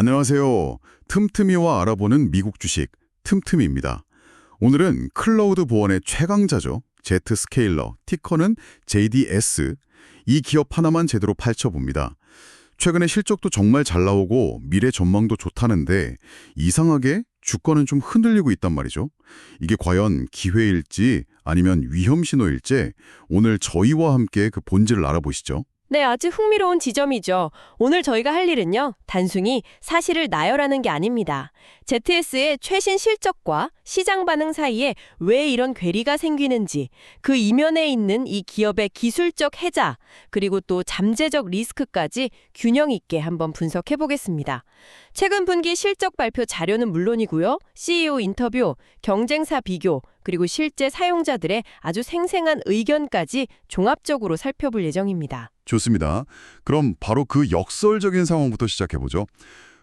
안녕하세요. 틈틈이와 알아보는 미국 주식 틈틈이입니다. 오늘은 클라우드 보안의 최강자죠. 제트 스케일러, 티커는 JDS. 이 기업 하나만 제대로 파헤쳐봅니다. 최근에 실적도 정말 잘 나오고 미래 전망도 좋다는데 이상하게 주가는 좀 흔들리고 있단 말이죠. 이게 과연 기회일지 아니면 위험 신호일지 오늘 저희와 함께 그 본질을 알아보시죠. 네, 아주 흥미로운 지점이죠. 오늘 저희가 할 일은요, 단순히 사실을 나열하는 게 아닙니다. ZS의 최신 실적과 시장 반응 사이에 왜 이런 괴리가 생기는지, 그 이면에 있는 이 기업의 기술적 해자, 그리고 또 잠재적 리스크까지 균형 있게 한번 분석해 보겠습니다. 최근 분기 실적 발표 자료는 물론이고요, CEO 인터뷰, 경쟁사 비교, 그리고 실제 사용자들의 아주 생생한 의견까지 종합적으로 살펴볼 예정입니다. 좋습니다. 그럼 바로 그 역설적인 상황부터 시작해보죠.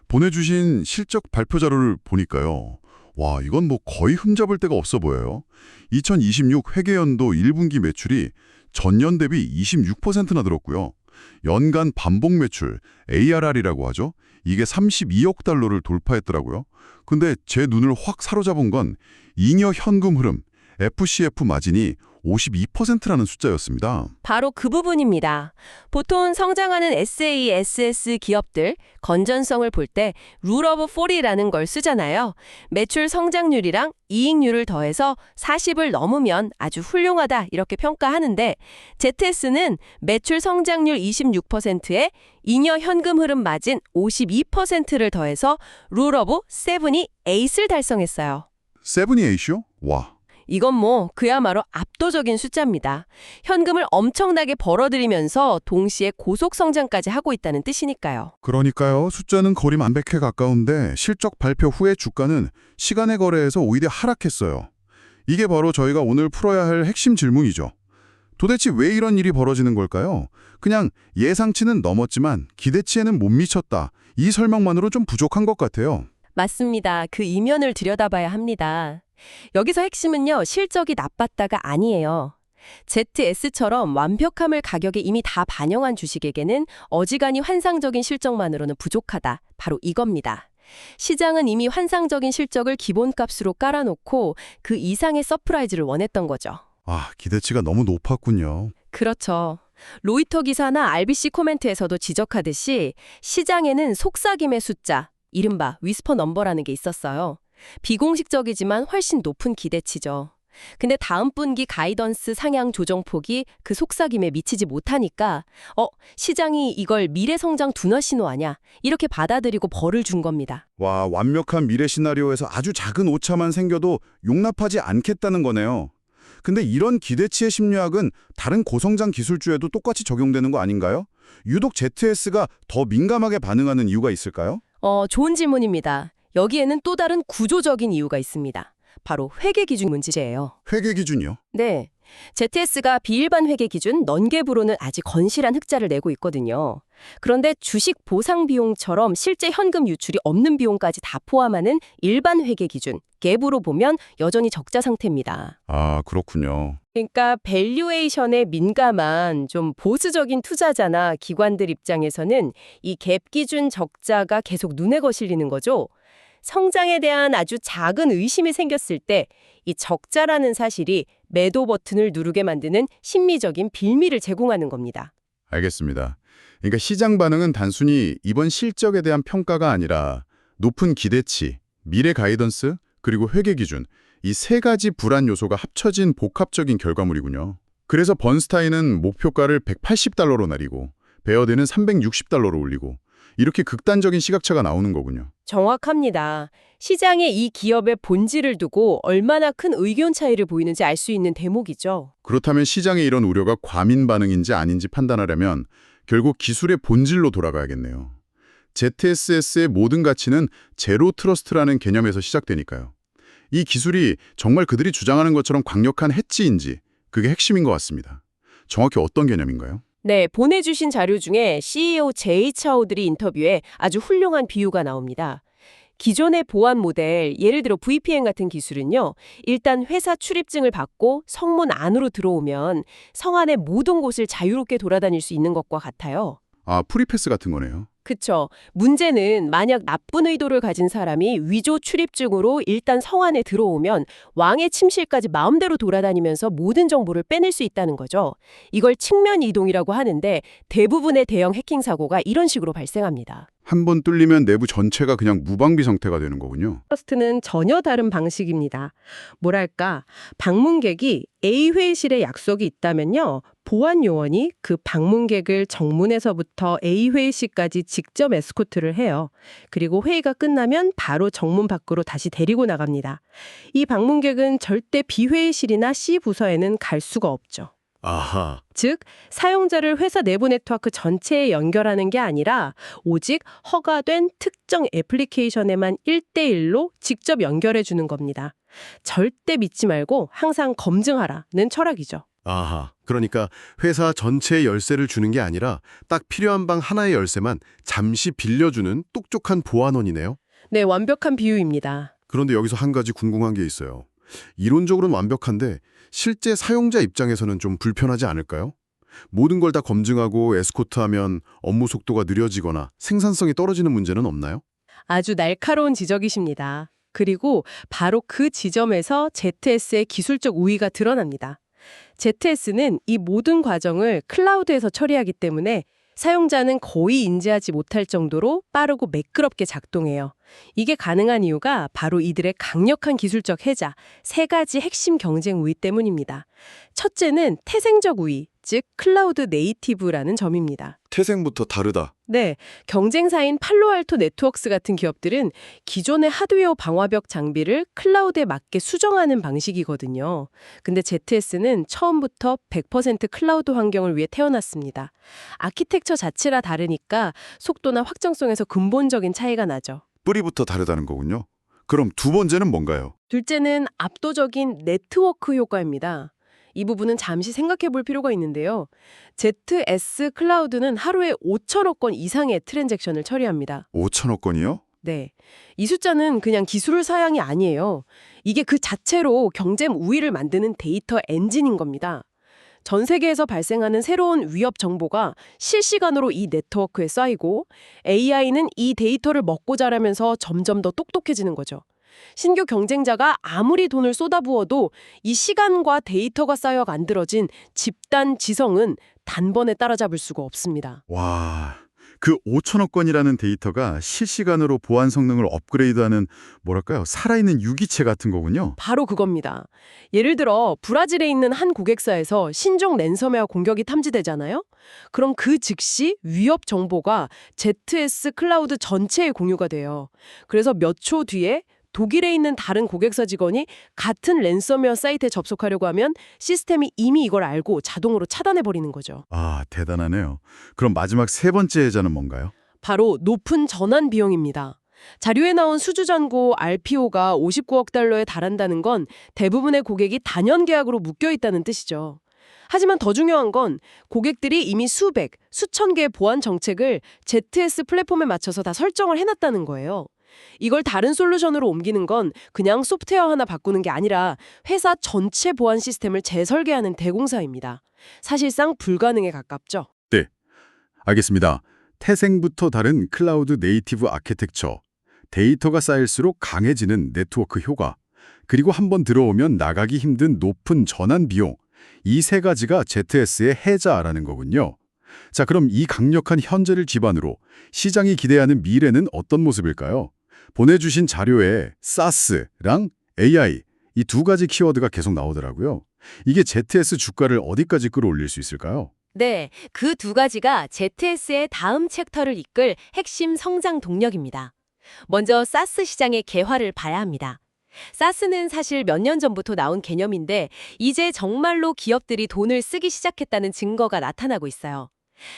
보내주신 실적 발표 자료를 보니까요. 와, 이건 뭐 거의 흠잡을 데가 없어 보여요. 2026 회계연도 1분기 매출이 전년 대비 26%나 늘었고요. 연간 반복 매출, ARR이라고 하죠. 이게 32억 달러를 돌파했더라고요. 근데 제 눈을 확 사로잡은 건 잉여 현금 흐름, FCF 마진이 52%라는 숫자였습니다. 바로 그 부분입니다. 보통 성장하는 SaaS 기업들 건전성을 볼 때 룰 오브 40라는 걸 쓰잖아요. 매출 성장률이랑 이익률을 더해서 40을 넘으면 아주 훌륭하다 이렇게 평가하는데 ZS는 매출 성장률 26%에 잉여 현금 흐름 마진 52%를 더해서 룰 오브 7이 에이스를 달성했어요. 세븐이 에이쇼? 와, 이건 뭐 그야말로 압도적인 숫자입니다. 현금을 엄청나게 벌어들이면서 동시에 고속 성장까지 하고 있다는 뜻이니까요. 그러니까요. 숫자는 거리 만백회 가까운데 실적 발표 후에 주가는 시간의 거래에서 오히려 하락했어요. 이게 바로 저희가 오늘 풀어야 할 핵심 질문이죠. 도대체 왜 이런 일이 벌어지는 걸까요? 그냥 예상치는 넘었지만 기대치에는 못 미쳤다. 이 설명만으로 좀 부족한 것 같아요. 맞습니다. 그 이면을 들여다봐야 합니다. 여기서 핵심은요, 실적이 나빴다가 아니에요. ZS처럼 완벽함을 가격에 이미 다 반영한 주식에게는 어지간히 환상적인 실적만으로는 부족하다. 바로 이겁니다. 시장은 이미 환상적인 실적을 기본값으로 깔아놓고 그 이상의 서프라이즈를 원했던 거죠. 아, 기대치가 너무 높았군요. 그렇죠. 로이터 기사나 RBC 코멘트에서도 지적하듯이 시장에는 속삭임의 숫자, 이른바 위스퍼 넘버라는 게 있었어요. 비공식적이지만 훨씬 높은 기대치죠. 근데 다음 분기 가이던스 상향 조정폭이 그 속삭임에 미치지 못하니까 어, 시장이 이걸 미래 성장 둔화 신호 아냐? 이렇게 받아들이고 벌을 준 겁니다. 와, 완벽한 미래 시나리오에서 아주 작은 오차만 생겨도 용납하지 않겠다는 거네요. 근데 이런 기대치의 심리학은 다른 고성장 기술주에도 똑같이 적용되는 거 아닌가요? 유독 ZS가 더 민감하게 반응하는 이유가 있을까요? 어, 좋은 질문입니다. 여기에는 또 다른 구조적인 이유가 있습니다. 바로 회계 기준 문제예요. 회계 기준이요. 네. ZS가 비일반 회계 기준 넌갭으로는 아직 건실한 흑자를 내고 있거든요. 그런데 주식 보상 비용처럼 실제 현금 유출이 없는 비용까지 다 포함하는 일반 회계 기준, 갭으로 보면 여전히 적자 상태입니다. 아, 그렇군요. 그러니까 밸류에이션에 민감한 좀 보수적인 투자자나 기관들 입장에서는 이 갭 기준 적자가 계속 눈에 거슬리는 거죠. 성장에 대한 아주 작은 의심이 생겼을 때 이 적자라는 사실이 매도 버튼을 누르게 만드는 심리적인 빌미를 제공하는 겁니다. 알겠습니다. 그러니까 시장 반응은 단순히 이번 실적에 대한 평가가 아니라 높은 기대치, 미래 가이던스, 그리고 회계 기준 이 세 가지 불안 요소가 합쳐진 복합적인 결과물이군요. 그래서 번스타인은 목표가를 180달러로 내리고 베어드는 360달러로 올리고 이렇게 극단적인 시각차가 나오는 거군요. 정확합니다. 시장에 이 기업의 본질을 두고 얼마나 큰 의견 차이를 보이는지 알 수 있는 대목이죠. 그렇다면 시장의 이런 우려가 과민 반응인지 아닌지 판단하려면 결국 기술의 본질로 돌아가야겠네요. ZSS의 모든 가치는 제로 트러스트라는 개념에서 시작되니까요. 이 기술이 정말 그들이 주장하는 것처럼 강력한 해치인지 그게 핵심인 것 같습니다. 정확히 어떤 개념인가요? 네, 보내주신 자료 중에 CEO 제이 차오들이 인터뷰에 아주 훌륭한 비유가 나옵니다. 기존의 보안 모델, 예를 들어 VPN 같은 기술은요, 일단 회사 출입증을 받고 성문 안으로 들어오면 성 안의 모든 곳을 자유롭게 돌아다닐 수 있는 것과 같아요. 아, 프리패스 같은 거네요. 그쵸. 문제는 만약 나쁜 의도를 가진 사람이 위조 출입증으로 일단 성 안에 들어오면 왕의 침실까지 마음대로 돌아다니면서 모든 정보를 빼낼 수 있다는 거죠. 이걸 측면 이동이라고 하는데 대부분의 대형 해킹 사고가 이런 식으로 발생합니다. 한 번 뚫리면 내부 전체가 그냥 무방비 상태가 되는 거군요. 트러스트는 전혀 다른 방식입니다. 뭐랄까, 방문객이 A 회의실에 약속이 있다면요. 보안 요원이 그 방문객을 정문에서부터 A 회의실까지 직접 에스코트를 해요. 그리고 회의가 끝나면 바로 정문 밖으로 다시 데리고 나갑니다. 이 방문객은 절대 B 회의실이나 C 부서에는 갈 수가 없죠. 아하. 즉, 사용자를 회사 내부 네트워크 전체에 연결하는 게 아니라 오직 허가된 특정 애플리케이션에만 1대1로 직접 연결해 주는 겁니다. 절대 믿지 말고 항상 검증하라는 철학이죠. 아하. 그러니까 회사 전체의 열쇠를 주는 게 아니라 딱 필요한 방 하나의 열쇠만 잠시 빌려주는 똑똑한 보안원이네요. 네, 완벽한 비유입니다. 그런데 여기서 한 가지 궁금한 게 있어요. 이론적으로는 완벽한데 실제 사용자 입장에서는 좀 불편하지 않을까요? 모든 걸 다 검증하고 에스코트하면 업무 속도가 느려지거나 생산성이 떨어지는 문제는 없나요? 아주 날카로운 지적이십니다. 그리고 바로 그 지점에서 ZS의 기술적 우위가 드러납니다. ZS는 이 모든 과정을 클라우드에서 처리하기 때문에 사용자는 거의 인지하지 못할 정도로 빠르고 매끄럽게 작동해요. 이게 가능한 이유가 바로 이들의 강력한 기술적 해자, 세 가지 핵심 경쟁 우위 때문입니다. 첫째는 태생적 우위, 즉 클라우드 네이티브라는 점입니다. 태생부터 다르다. 네, 경쟁사인 팔로알토 네트워크스 같은 기업들은 기존의 하드웨어 방화벽 장비를 클라우드에 맞게 수정하는 방식이거든요. 근데 ZS는 처음부터 100% 클라우드 환경을 위해 태어났습니다. 아키텍처 자체라 다르니까 속도나 확정성에서 근본적인 차이가 나죠. 뿌리부터 다르다는 거군요. 그럼 두 번째는 뭔가요? 둘째는 압도적인 네트워크 효과입니다. 이 부분은 잠시 생각해 볼 필요가 있는데요. ZS 클라우드는 하루에 5천억 건 이상의 트랜잭션을 처리합니다. 5천억 건이요? 네. 이 숫자는 그냥 기술 사양이 아니에요. 이게 그 자체로 경쟁 우위를 만드는 데이터 엔진인 겁니다. 전 세계에서 발생하는 새로운 위협 정보가 실시간으로 이 네트워크에 쌓이고 AI는 이 데이터를 먹고 자라면서 점점 더 똑똑해지는 거죠. 신규 경쟁자가 아무리 돈을 쏟아부어도 이 시간과 데이터가 쌓여 만들어진 집단 지성은 단번에 따라잡을 수가 없습니다. 와, 그 5천억 건이라는 데이터가 실시간으로 보안 성능을 업그레이드하는 뭐랄까요? 살아있는 유기체 같은 거군요. 바로 그겁니다. 예를 들어 브라질에 있는 한 고객사에서 신종 랜섬웨어 공격이 탐지되잖아요. 그럼 그 즉시 위협 정보가 ZS 클라우드 전체에 공유가 돼요. 그래서 몇 초 뒤에 독일에 있는 다른 고객사 직원이 같은 랜섬웨어 사이트에 접속하려고 하면 시스템이 이미 이걸 알고 자동으로 차단해 버리는 거죠. 아, 대단하네요. 그럼 마지막 세 번째 예자는 뭔가요? 바로 높은 전환 비용입니다. 자료에 나온 수주 잔고 RPO가 59억 달러에 달한다는 건 대부분의 고객이 단연 계약으로 묶여 있다는 뜻이죠. 하지만 더 중요한 건 고객들이 이미 수백, 수천 개의 보안 정책을 ZS 플랫폼에 맞춰서 다 설정을 해놨다는 거예요. 이걸 다른 솔루션으로 옮기는 건 그냥 소프트웨어 하나 바꾸는 게 아니라 회사 전체 보안 시스템을 재설계하는 대공사입니다. 사실상 불가능에 가깝죠. 알겠습니다. 태생부터 다른 클라우드 네이티브 아키텍처, 데이터가 쌓일수록 강해지는 네트워크 효과, 그리고 한번 들어오면 나가기 힘든 높은 전환 비용, 이 세 가지가 ZS의 해자라는 거군요. 자, 그럼 이 강력한 현재를 기반으로 시장이 기대하는 미래는 어떤 모습일까요? 보내주신 자료에 SaaS랑 AI, 이 두 가지 키워드가 계속 나오더라고요. 이게 ZS 주가를 어디까지 끌어올릴 수 있을까요? 네, 그 두 가지가 ZS의 다음 챕터를 이끌 핵심 성장 동력입니다. 먼저 사스 시장의 개화를 봐야 합니다. 사스는 사실 몇 년 전부터 나온 개념인데 이제 정말로 기업들이 돈을 쓰기 시작했다는 증거가 나타나고 있어요.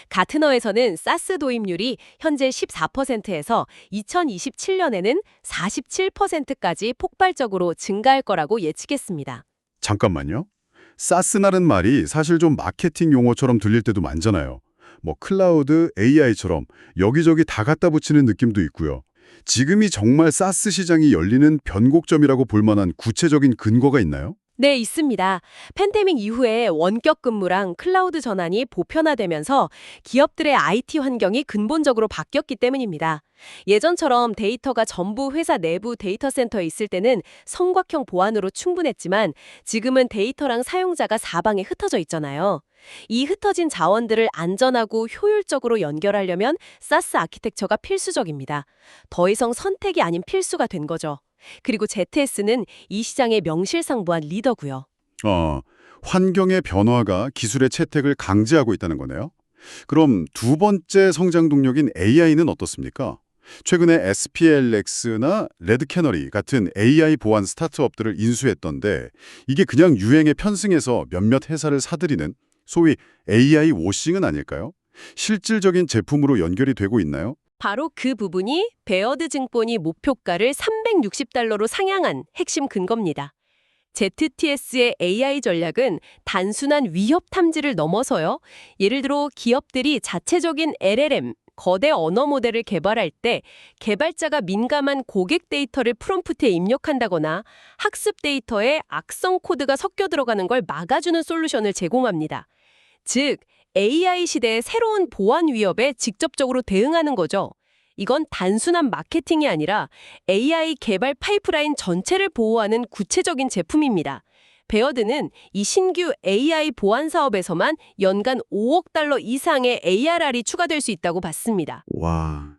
가트너에서는 사스 도입률이 현재 14%에서 2027년에는 47%까지 폭발적으로 증가할 거라고 예측했습니다. 잠깐만요. 사스라는 말이 사실 좀 마케팅 용어처럼 들릴 때도 많잖아요. 뭐 클라우드, AI처럼 여기저기 다 갖다 붙이는 느낌도 있고요. 지금이 정말 사스 시장이 열리는 변곡점이라고 볼 만한 구체적인 근거가 있나요? 네, 있습니다. 팬데믹 이후에 원격 근무랑 클라우드 전환이 보편화되면서 기업들의 IT 환경이 근본적으로 바뀌었기 때문입니다. 예전처럼 데이터가 전부 회사 내부 데이터 센터에 있을 때는 성곽형 보안으로 충분했지만 지금은 데이터랑 사용자가 사방에 흩어져 있잖아요. 이 흩어진 자원들을 안전하고 효율적으로 연결하려면 사스 아키텍처가 필수적입니다. 더 이상 선택이 아닌 필수가 된 거죠. 그리고 ZS는 이 시장의 명실상부한 리더고요. 어, 환경의 변화가 기술의 채택을 강제하고 있다는 거네요. 그럼 두 번째 성장 동력인 AI는 어떻습니까? 최근에 SPLX나 레드캐너리 같은 AI 보안 스타트업들을 인수했던데 이게 그냥 유행에 편승해서 몇몇 회사를 사들이는 소위 AI 워싱은 아닐까요? 실질적인 제품으로 연결이 되고 있나요? 바로 그 부분이 베어드 증권이 목표가를 360달러로 상향한 핵심 근거입니다. ZTS의 AI 전략은 단순한 위협 탐지를 넘어서요. 예를 들어 기업들이 자체적인 LLM, 거대 언어 모델을 개발할 때 개발자가 민감한 고객 데이터를 프롬프트에 입력한다거나 학습 데이터에 악성 코드가 섞여 들어가는 걸 막아주는 솔루션을 제공합니다. 즉, AI 시대의 새로운 보안 위협에 직접적으로 대응하는 거죠. 이건 단순한 마케팅이 아니라 AI 개발 파이프라인 전체를 보호하는 구체적인 제품입니다. 베어드는 이 신규 AI 보안 사업에서만 연간 5억 달러 이상의 ARR이 추가될 수 있다고 봤습니다. 와,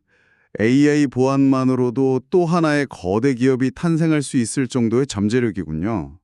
AI 보안만으로도 또 하나의 거대 기업이 탄생할 수 있을 정도의 잠재력이군요.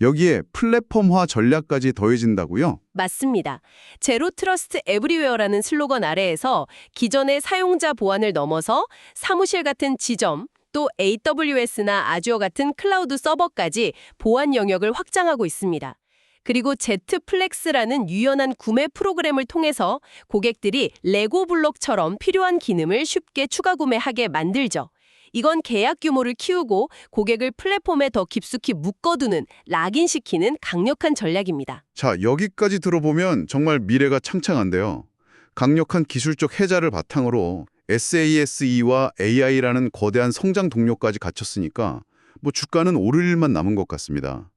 여기에 플랫폼화 전략까지 더해진다고요? 맞습니다. 제로 트러스트 에브리웨어라는 슬로건 아래에서 기존의 사용자 보안을 넘어서 사무실 같은 지점, 또 AWS나 아주어 같은 클라우드 서버까지 보안 영역을 확장하고 있습니다. 그리고 Z플렉스라는 유연한 구매 프로그램을 통해서 고객들이 레고 블록처럼 필요한 기능을 쉽게 추가 구매하게 만들죠. 이건 계약 규모를 키우고 고객을 플랫폼에 더 깊숙이 묶어두는 락인시키는 강력한 전략입니다. 자, 여기까지 들어보면 정말 미래가 창창한데요. 강력한 기술적 해자를 바탕으로 SASE와 AI라는 거대한 성장 동력까지 갖췄으니까 뭐 주가는 오를 일만 남은 것 같습니다.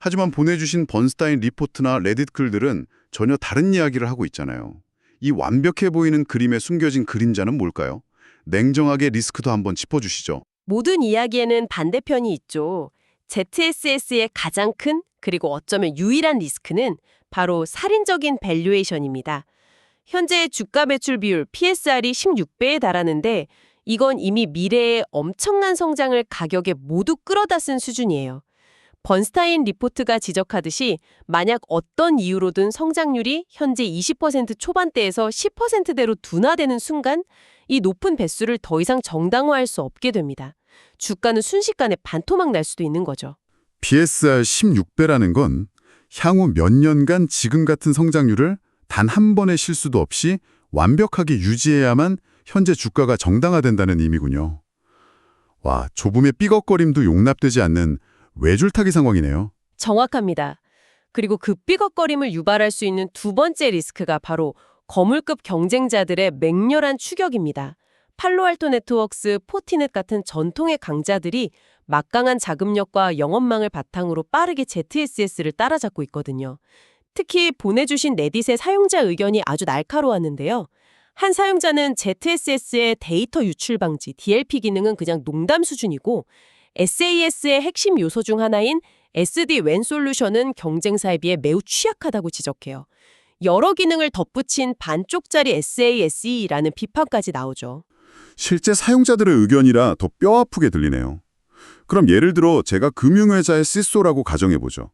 하지만 보내주신 번스타인 리포트나 레딧 글들은 전혀 다른 이야기를 하고 있잖아요. 이 완벽해 보이는 그림에 숨겨진 그림자는 뭘까요? 냉정하게 리스크도 한번 짚어주시죠. 모든 이야기에는 반대편이 있죠. ZSS의 가장 큰 그리고 어쩌면 유일한 리스크는 바로 살인적인 밸류에이션입니다. 현재 주가 매출 비율 PSR이 16배에 달하는데 이건 이미 미래의 엄청난 성장을 가격에 모두 끌어다 쓴 수준이에요. 번스타인 리포트가 지적하듯이 만약 어떤 이유로든 성장률이 현재 20% 초반대에서 10%대로 둔화되는 순간 이 높은 배수를 더 이상 정당화할 수 없게 됩니다. 주가는 순식간에 반토막 날 수도 있는 거죠. PSR 16배라는 건 향후 몇 년간 지금 같은 성장률을 단 한 번의 실수도 없이 완벽하게 유지해야만 현재 주가가 정당화된다는 의미군요. 와, 좁음의 삐걱거림도 용납되지 않는 외줄타기 상황이네요. 정확합니다. 그리고 그 삐걱거림을 유발할 수 있는 두 번째 리스크가 바로 거물급 경쟁자들의 맹렬한 추격입니다. 팔로알토 네트워크스, 포티넷 같은 전통의 강자들이 막강한 자금력과 영업망을 바탕으로 빠르게 ZSS를 따라잡고 있거든요. 특히 보내주신 레딧의 사용자 의견이 아주 날카로웠는데요. 한 사용자는 ZSS의 데이터 유출 방지, DLP 기능은 그냥 농담 수준이고 SAS의 핵심 요소 중 하나인 SD-WAN 솔루션은 경쟁사에 비해 매우 취약하다고 지적해요. 여러 기능을 덧붙인 반쪽짜리 SASE라는 비판까지 나오죠. 실제 사용자들의 의견이라 더 뼈아프게 들리네요. 그럼 예를 들어 제가 금융회사의 시소라고 가정해보죠.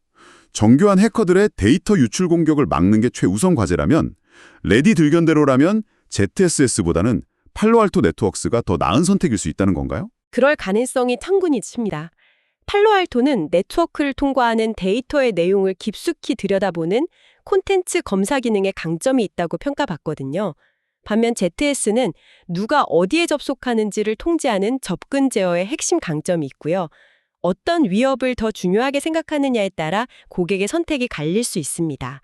정교한 해커들의 데이터 유출 공격을 막는 게 최우선 과제라면 레디 들견대로라면 ZSS보다는 팔로알토 네트워크스가 더 나은 선택일 수 있다는 건가요? 그럴 가능성이 탕군이 칩니다. 팔로알토는 네트워크를 통과하는 데이터의 내용을 깊숙이 들여다보는 콘텐츠 검사 기능에 강점이 있다고 평가받거든요. 반면 ZS는 누가 어디에 접속하는지를 통제하는 접근 제어의 핵심 강점이 있고요. 어떤 위협을 더 중요하게 생각하느냐에 따라 고객의 선택이 갈릴 수 있습니다.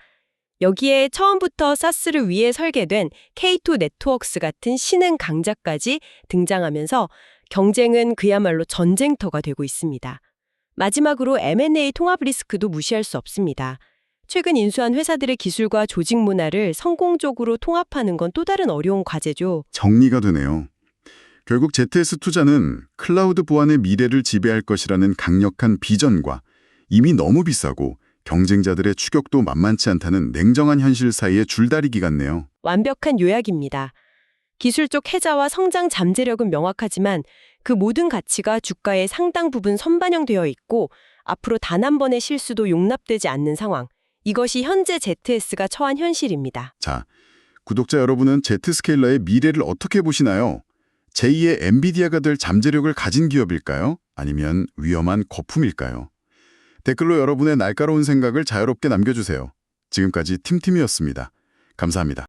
여기에 처음부터 사스를 위해 설계된 K2 네트워크스 같은 신흥 강자까지 등장하면서 경쟁은 그야말로 전쟁터가 되고 있습니다. 마지막으로 M&A 통합 리스크도 무시할 수 없습니다. 최근 인수한 회사들의 기술과 조직 문화를 성공적으로 통합하는 건 또 다른 어려운 과제죠. 정리가 되네요. 결국 ZS 투자는 클라우드 보안의 미래를 지배할 것이라는 강력한 비전과 이미 너무 비싸고 경쟁자들의 추격도 만만치 않다는 냉정한 현실 사이의 줄다리기 같네요. 완벽한 요약입니다. 기술적 해자와 성장 잠재력은 명확하지만 그 모든 가치가 주가의 상당 부분 선반영되어 있고 앞으로 단 한 번의 실수도 용납되지 않는 상황. 이것이 현재 ZS가 처한 현실입니다. 자, 구독자 여러분은 Z스케일러의 미래를 어떻게 보시나요? 제2의 엔비디아가 될 잠재력을 가진 기업일까요? 아니면 위험한 거품일까요? 댓글로 여러분의 날카로운 생각을 자유롭게 남겨주세요. 지금까지 팀팀이었습니다. 감사합니다.